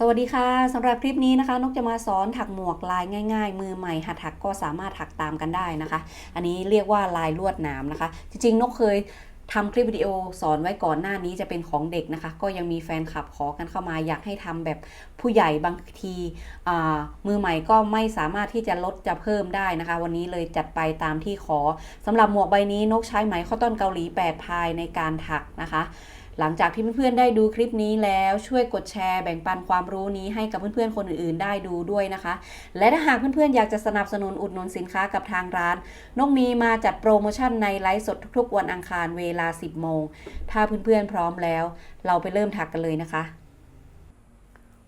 สวัสดีค่ะสำหรับคลิปนี้นะคะ นกจะมาสอนถักหมวกลายง่าย ๆ มือใหม่หัดถักก็สามารถถักตามกันได้นะคะ อันนี้เรียกว่าลายลวดนามนะคะ จริงๆ นกเคยทำคลิปวิดีโอสอนไว้ก่อนหน้านี้จะเป็นของเด็กนะคะ ก็ยังมีแฟนคลับขอกันเข้ามาอยากให้ทำแบบผู้ใหญ่บางทีมือใหม่ก็ไม่สามารถที่จะลดจะเพิ่มได้นะคะ วันนี้เลยจัดไปตามที่ขอสำหรับหมวกใบนี้นกใช้ไหมข้าวต้นเกาหลี 8 พายในการถักนะคะ หลังจากที่เพื่อนๆได้ดูคลิปนี้แล้วช่วยกดแชร์แบ่งปันความรู้นี้ให้กับเพื่อนๆคนอื่นๆ ได้ดูด้วยนะคะ และถ้าหากเพื่อนๆอยากจะสนับสนุนอุดหนุนสินค้ากับทางร้านนกมีมาจัดโปรโมชั่นในไลฟ์สดทุกๆวันอังคารเวลา 10 โมง ถ้าเพื่อนๆพร้อมแล้ว เราไปเริ่มถักกันเลยนะคะ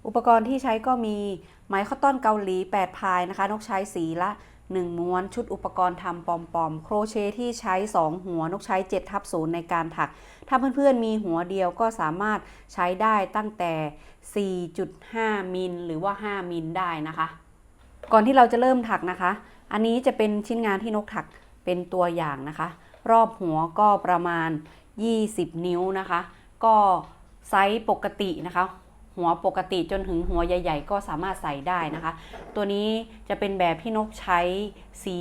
อุปกรณ์ที่ใช้ก็มีไหมข้าวต้อนเกาหลี 8 พายนะคะ นกใช้สีละ 1 ม้วนชุดอุปกรณ์ทำปอมๆ โครเชต์ที่ใช้ 2 หัวนกใช้7ทับ0ในการถัก ถ้าเพื่อนๆมีหัวเดียวก็สามารถใช้ได้ตั้งแต่ 4.5 มิลหรือว่า 5 มิลได้นะคะ ก่อนที่เราจะเริ่มถักนะคะ อันนี้จะเป็นชิ้นงานที่นกถักเป็นตัวอย่างนะคะ รอบหัวก็ประมาณ 20 นิ้วนะคะ ก็ไซส์ปกตินะคะ หัวปกติจนถึงหัวใหญ่ ๆ ก็สามารถใส่ได้นะคะ ตัวนี้จะเป็นแบบที่นกใช้สี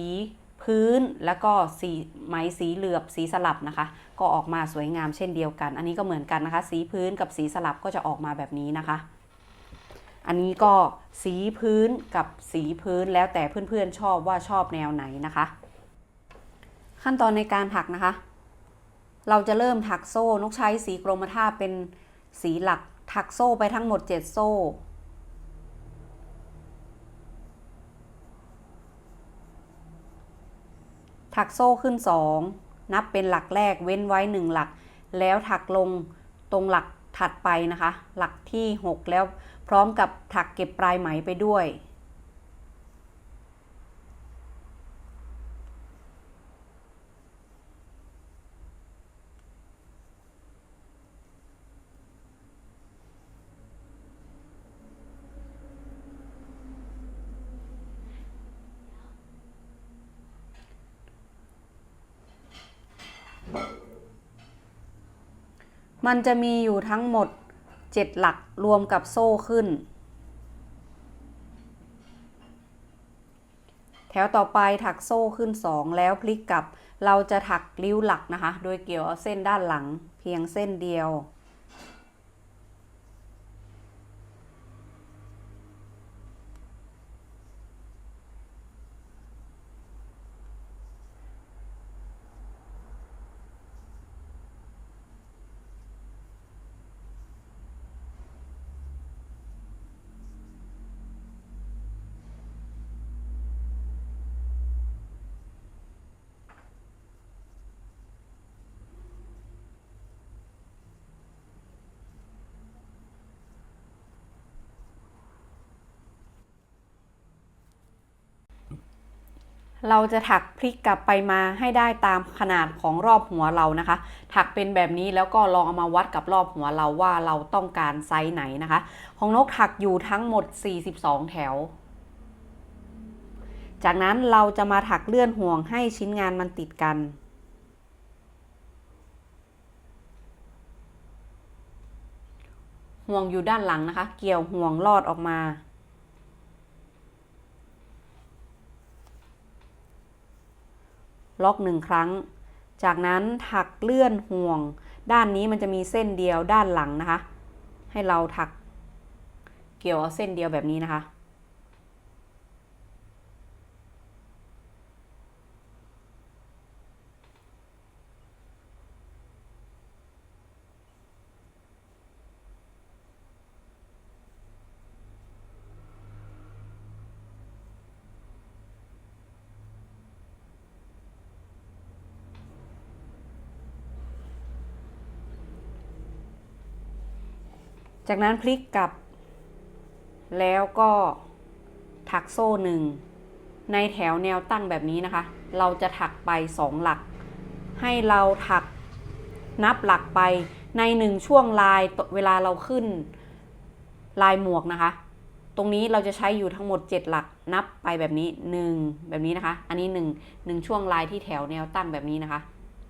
พื้นแล้วก็สีไหมสีเหลือบสีสลับนะคะ ก็ออกมาสวยงามเช่นเดียวกัน อันนี้ก็เหมือนกันนะคะ สีพื้นกับสีสลับก็จะออกมาแบบนี้นะคะ อันนี้ก็สีพื้นกับสีพื้นแล้วแต่เพื่อนๆชอบว่าชอบแนวไหนนะคะ ขั้นตอนในการถักนะคะ เราจะเริ่มถักโซ่นกใช้สีกรมท่าเป็นสีหลัก ถักโซ่ไปทั้งหมด 7 โซ่ ถักโซ่ขึ้น 2 นับเป็นหลักแรกเว้นไว้ 1 หลัก แล้วถักลงตรงหลักถัดไปนะคะ หลักที่ 6 แล้วพร้อมกับถักเก็บปลายไหมไปด้วย มันจะมีอยู่ทั้งหมด 7 หลักรวมกับโซ่ขึ้น แถวต่อไปถักโซ่ขึ้น 2 แล้วพลิกกลับ เราจะถักริ้วหลักนะคะ โดยเกี่ยวเอาเส้นด้านหลังเพียงเส้นเดียว เราจะถักพลิกกลับไปมาให้ได้ตามขนาดของรอบหัวเรานะคะ ถักเป็นแบบนี้แล้วก็ลองเอามาวัดกับรอบหัวเราว่าเราต้องการไซส์ไหนนะคะ ของนกถักอยู่ทั้งหมด 42 แถว จากนั้นเราจะมาถักเลื่อนห่วงให้ชิ้นงานมันติดกันห่วงอยู่ด้านหลังนะคะ เกี่ยวห่วงลอดออกมา ล็อกหนึ่งครั้ง จากนั้นถักเลื่อนห่วง ด้านนี้มันจะมีเส้นเดียวด้านหลังนะคะ ให้เราถักเกี่ยวเอาเส้นเดียวแบบนี้นะคะ จากนั้นพลิกกลับ แล้วก็ถักโซ่หนึ่งในแถวแนวตั้งแบบนี้นะคะ เราจะถักไปสองหลัก ให้เราถักนับหลักไปในหนึ่งช่วงลายเวลาเราขึ้นลายหมวกนะคะ ตรงนี้เราจะใช้อยู่ทั้งหมด 7 หลักนับไปแบบนี้ 1 แบบนี้นะคะ อันนี้1 1ช่วงลายที่แถวแนวตั้งแบบนี้นะคะ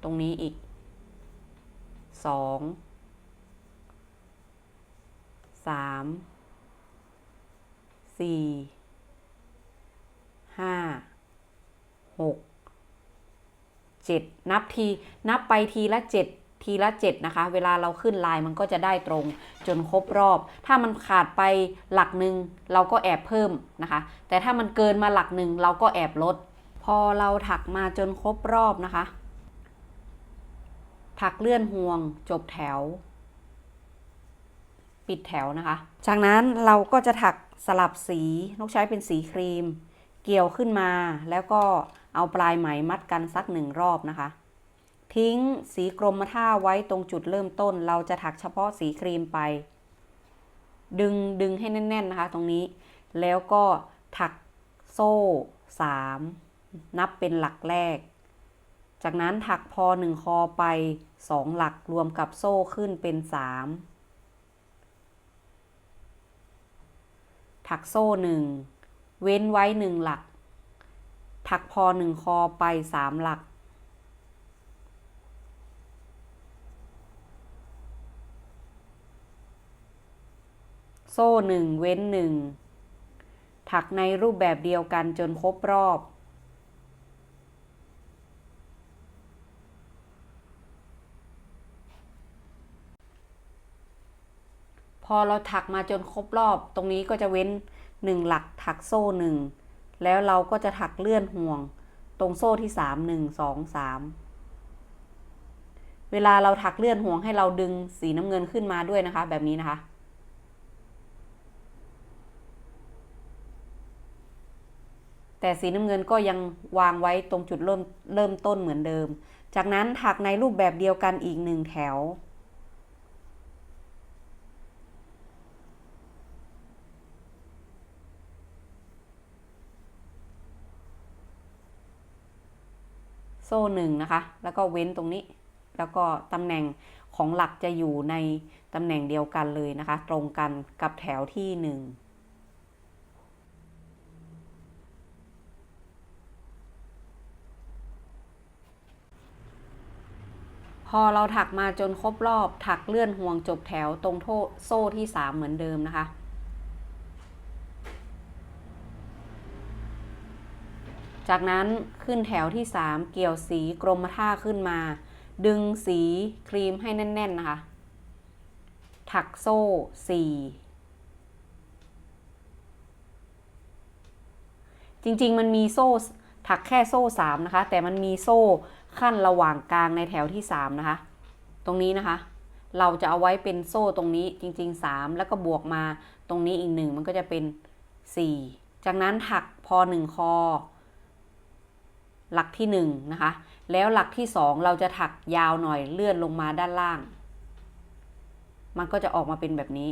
ตรงนี้อีก 2 สามสี่ห้าหกเจ็ดนับทีนับไปทีละเจ็ดทีละเจ็ดนะคะ เวลาเราขึ้นลายมันก็จะได้ตรงจนครบรอบ ถ้ามันขาดไปหลักหนึ่งเราก็แอบเพิ่มนะคะ แต่ถ้ามันเกินมาหลักหนึ่งเราก็แอบลด พอเราถักมาจนครบรอบนะคะ ถักเลื่อนห่วงจบแถว ปิดแถวนะคะ จากนั้นเราก็จะถักสลับสีนกใช้เป็นสีครีม เกี่ยวขึ้นมาแล้วก็เอาปลายไหมมัดกันสักหนึ่งรอบนะคะ ทิ้งสีกรมท่าไว้ตรงจุดเริ่มต้น เราจะถักเฉพาะสีครีมไป ดึงดึงให้แน่น ๆนะคะ ตรงนี้ แล้วก็ถักโซ่ 3 นับเป็นหลักแรก จากนั้นถักพอหนึ่งคอไป 2 หลักรวมกับโซ่ขึ้นเป็น 3 ถักโซ่หนึ่ง เว้นไว้หนึ่งหลัก ถักพอหนึ่งคอไปสามหลัก โซ่หนึ่งเว้นหนึ่งถักในรูปแบบเดียวกันจนครบรอบ อเราถักมาจนครบรอบ ตรงนี้ก็จะเว้นหนึ่งหลักถักโซ่หนึ่งแล้วเราก็จะถักเลื่อนห่วง ตรงโซ่ที่สามหนึ่งสองสามเวลาเราถักเลื่อนห่วงให้เราดึงสีน้ำเงินขึ้นมาด้วยนะคะ แบบนี้นะคะแต่สีน้ำเงินก็ยังวางไว้ตรงจุดเริ่มเริ่มต้นเหมือนเดิม จากนั้นถักในรูปแบบเดียวกันอีกหนึ่งแถว โซ่หนึ่งนะคะ แล้วก็เว้นตรงนี้ แล้วก็ตำแหน่งของหลักจะอยู่ในตำแหน่งเดียวกันเลยนะคะ ตรงกันกับแถวที่หนึ่งพอเราถักมาจนครบรอบถักเลื่อนห่วงจบแถวตรงโโซ่ที่ 3 เหมือนเดิมนะคะ จากนั้นขึ้นแถวที่ 3 เกี่ยวสีกรมท่าขึ้นมา ดึงสีครีมให้แน่น ๆ นะคะ ถักโซ่ 4 จริง ๆ มันมีโซ่ถักแค่โซ่ 3 นะคะ แต่มันมีโซ่ขั้นระหว่างกลางในแถวที่ 3 นะคะ ตรงนี้นะคะ เราจะเอาไว้เป็นโซ่ตรงนี้จริง ๆ 3 แล้วก็บวกมาตรงนี้อีกหนึ่งมันก็จะเป็น 4 จากนั้นถักพอ 1 คอ หลักที่1นะคะ แล้วหลักที่ 2 เราจะถักยาวหน่อยเลื่อนลงมาด้านล่าง มันก็จะออกมาเป็นแบบนี้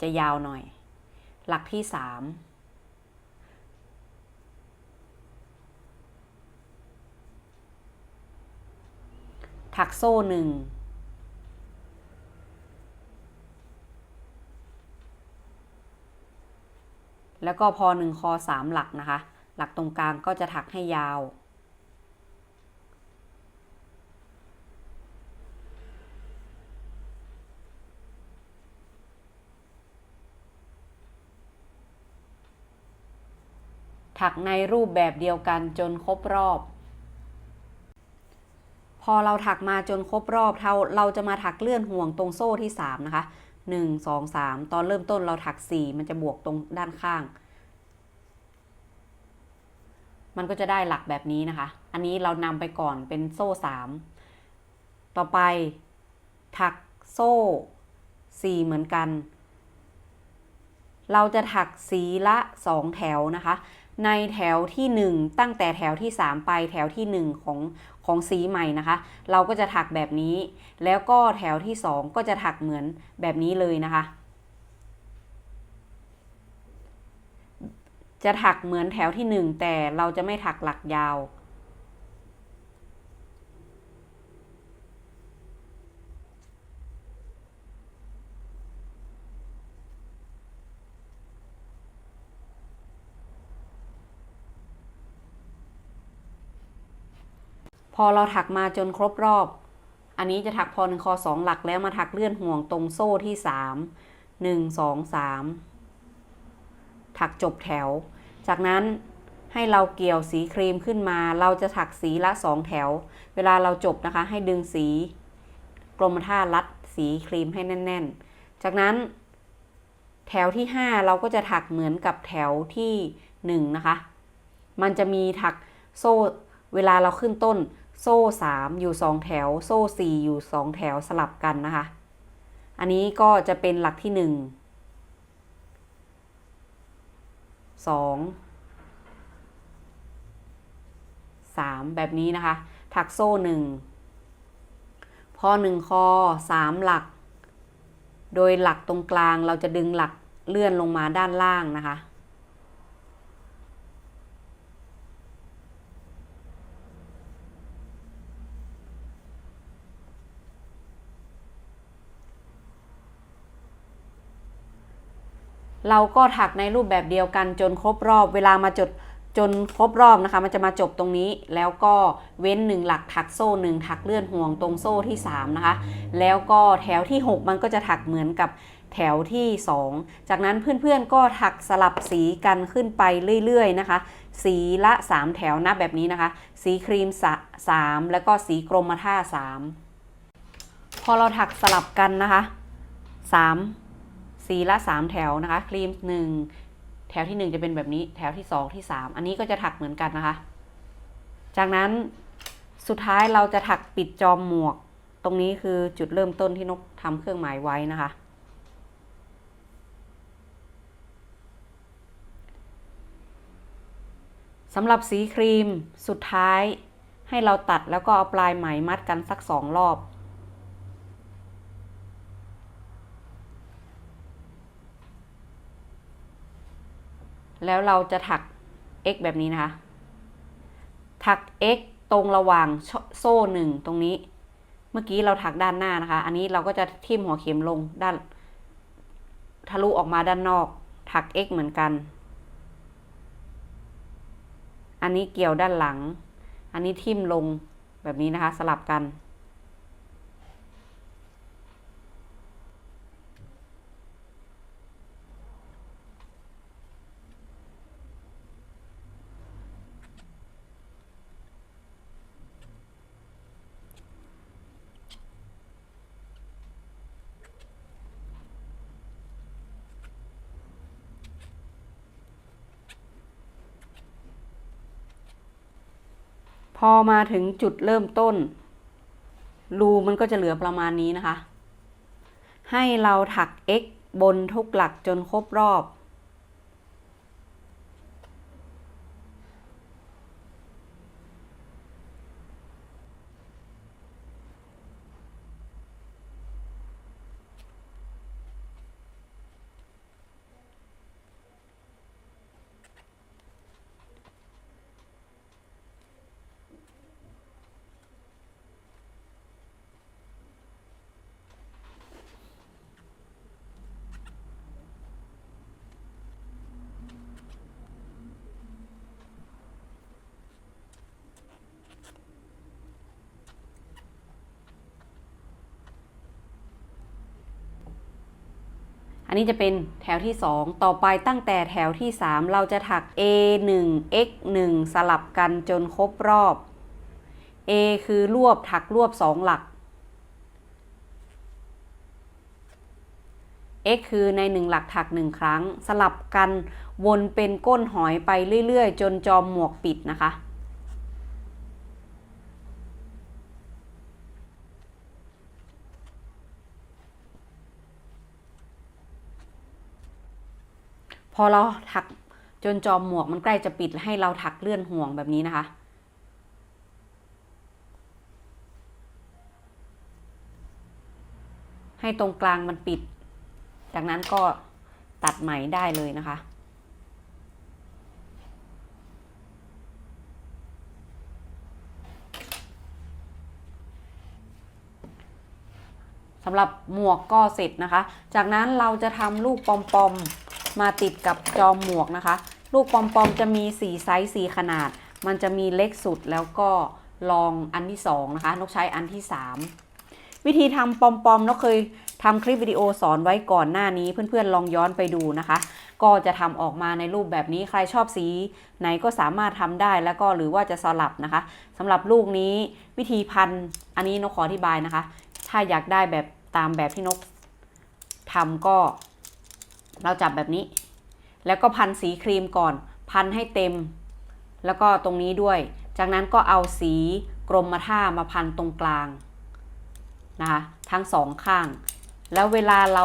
จะยาวหน่อย หลักที่ 3 ถักโซ่หนึ่งแล้วก็พอหนึ่งคอสามหลักนะคะ หลักตรงกลางก็จะถักให้ยาว ถักในรูปแบบเดียวกันจนครบรอบ พอเราถักมาจนครบรอบเราเราจะมาถักเลื่อนห่วงตรงโซ่ที่ 3 นะคะ 1 2 3 ตอนเริ่มต้นเราถัก 4 มันจะบวกตรงด้านข้าง มันก็จะได้หลักแบบนี้นะคะ อันนี้เรานำไปก่อนเป็นโซ่ 3 ต่อไปถักโซ่ 4 เหมือนกัน เราจะถักสีละ 2 แถวนะคะ ในแถวที่ 1 ตั้งแต่แถวที่ 3 ไปแถวที่ 1 ของของสีใหม่นะคะ เราก็จะถักแบบนี้ แล้วก็แถวที่ 2 ก็จะถักเหมือนแบบนี้เลยนะคะ จะถักเหมือนแถวที่ 1 แต่เราจะไม่ถักหลักยาว พอเราถักมาจนครบรอบ อันนี้จะถักพอหนึ่งคอสองหลักแล้วมาถักเลื่อนห่วงตรงโซ่ที่สามหนึ่งสองสามถักจบแถว จากนั้นให้เราเกี่ยวสีครีมขึ้นมา เราจะถักสีละสองแถว เวลาเราจบนะคะ ให้ดึงสีกรมท่ารัดสีครีมให้แน่น ๆ จากนั้น แถวที่ 5 เราก็จะถักเหมือนกับแถวที่ 1 นะคะ มันจะมีถักโซ่เวลาเราขึ้นต้น โซ่ 3 อยู่ 2 แถว โซ่ 4 อยู่ 2 แถวสลับกันนะคะ อันนี้ก็จะเป็นหลักที่ 1 2 3 แบบนี้นะคะ ถักโซ่ 1 พอ 1 คอ 3 หลัก โดยหลักตรงกลางเราจะดึงหลักเลื่อนลงมาด้านล่างนะคะ เราก็ถักในรูปแบบเดียวกันจนครบรอบเวลามาจดจนครบรอบนะคะ มันจะมาจบตรงนี้แล้วก็เว้นหนึ่งหลักถักโซ่หนึ่งถักเลื่อนห่วงตรงโซ่ที่ 3 นะคะ แล้วก็แถวที่ 6 มันก็จะถักเหมือนกับแถวที่ 2 จากนั้นเพื่อนๆก็ถักสลับสีกันขึ้นไปเรื่อยๆนะคะ สีละ 3 แถวนับแบบนี้นะคะ สีครีมสะ3แล้วก็สีกรมท่า 3 พอเราถักสลับกันนะคะ 3 สีละ 3 แถวนะคะ ครีม 1 แถวที่ 1 จะเป็นแบบนี้ แถวที่ 2 ที่ 3 อันนี้ก็จะถักเหมือนกันนะคะ จากนั้นสุดท้ายเราจะถักปิดจอมหมวก ตรงนี้คือจุดเริ่มต้นที่นกทำเครื่องหมายไว้นะคะ สำหรับสีครีมสุดท้ายให้เราตัดแล้วก็เอาปลายไหมมัดกันสักสองรอบ แล้วเราจะถัก x แบบนี้นะคะ ถัก x ตรงระหว่างโซ่หนึ่งตรงนี้ เมื่อกี้เราถักด้านหน้านะคะ อันนี้เราก็จะทิ่มหัวเข็มลงด้าน ทะลุออกมาด้านนอก ถัก x เหมือนกัน อันนี้เกี่ยวด้านหลัง อันนี้ทิ่มลงแบบนี้นะคะ สลับกัน พ อมาถึงจุดเริ่มต้น รูมันก็จะเหลือประมาณนี้นะคะ ให้เราถัก x บนทุกหลักจนครบรอบ อั นนี้จะเป็นแถวที่ 2 ต่อไปตั้งแต่แถวที่ 3 เราจะถัก A 1 X 1สลับกันจนครบรอบ A คือรวบถักรวบ 2 หลัก X คือใน 1 หลักถัก 1 ครั้ง สลับกันวนเป็นก้นหอยไปเรื่อย ๆ จนจอมหมวกปิดนะคะ พอเราถักจนจอมหมวกมันใกล้จะปิดให้เราถักเลื่อนห่วงแบบนี้นะคะ ให้ตรงกลางมันปิด จากนั้นก็ตัดไหมได้เลยนะคะสำหรับหมวกก็เสร็จนะคะ จากนั้นเราจะทำลูกปอมๆ มาติดกับจอมหมวกนะคะ ลูกปอมๆจะมี 4 ไซส์ 4 ขนาด มันจะมีเล็กสุดแล้วก็ลองอันที่ 2 นะคะ นกใช้อันที่ 3 วิธีทำปอมๆนกเคยทำคลิปวิดีโอสอนไว้ก่อนหน้านี้เพื่อนๆลองย้อนไปดูนะคะ ก็จะทำออกมาในรูปแบบนี้ใครชอบสี ไหนก็สามารถทำได้แล้วก็หรือว่าจะสลับนะคะสำหรับลูกนี้วิธีพันอันนี้นกขออธิบายนะคะ ถ้าอยากได้แบบตามแบบที่นกทำก็ เราจับแบบนี้ แล้วก็พันสีครีมก่อน พันให้เต็ม แล้วก็ตรงนี้ด้วย จากนั้นก็เอาสีกรมท่ามาพันตรงกลางนะคะทั้งสองข้าง แล้วเวลาเรา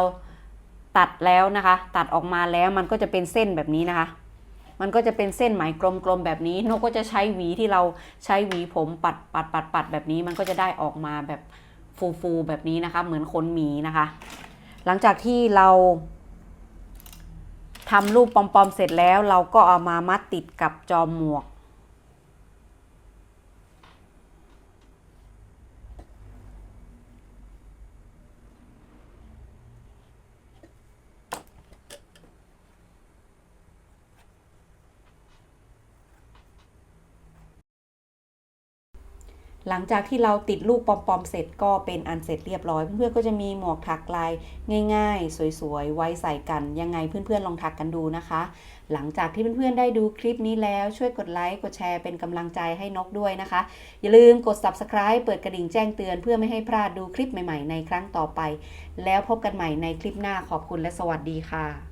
ตัดแล้วนะคะ ตัดออกมาแล้วมันก็จะเป็นเส้นแบบนี้นะคะ มันก็จะเป็นเส้นไหมกลมๆแบบนี้นกก็จะใช้หวีที่เราใช้หวีผมปัดปัดปัดปัดแบบนี้ มันก็จะได้ออกมาแบบฟูๆแบบนี้นะคะ เหมือนขนหมีนะคะ หลังจากที่เรา ทำรูปปอมๆเสร็จแล้ว เราก็เอามามัดติดกับจอมหมวก หลังจากที่เราติดลูกปอมๆเสร็จก็เป็นอันเสร็จเรียบร้อย เพื่อนๆก็จะมีหมวกถักลายง่าย ๆ สวยๆ ไว้ใส่กัน ยังไงเพื่อนๆลองถักกันดูนะคะ หลังจากที่เพื่อนๆได้ดูคลิปนี้แล้วช่วยกดไลค์กดแชร์เป็นกำลังใจให้นกด้วยนะคะ อย่าลืมกด subscribe เปิดกระดิ่งแจ้งเตือนเพื่อไม่ให้พลาดดูคลิปใหม่ๆ ในครั้งต่อไป แล้วพบกันใหม่ในคลิปหน้าขอบคุณและสวัสดีค่ะ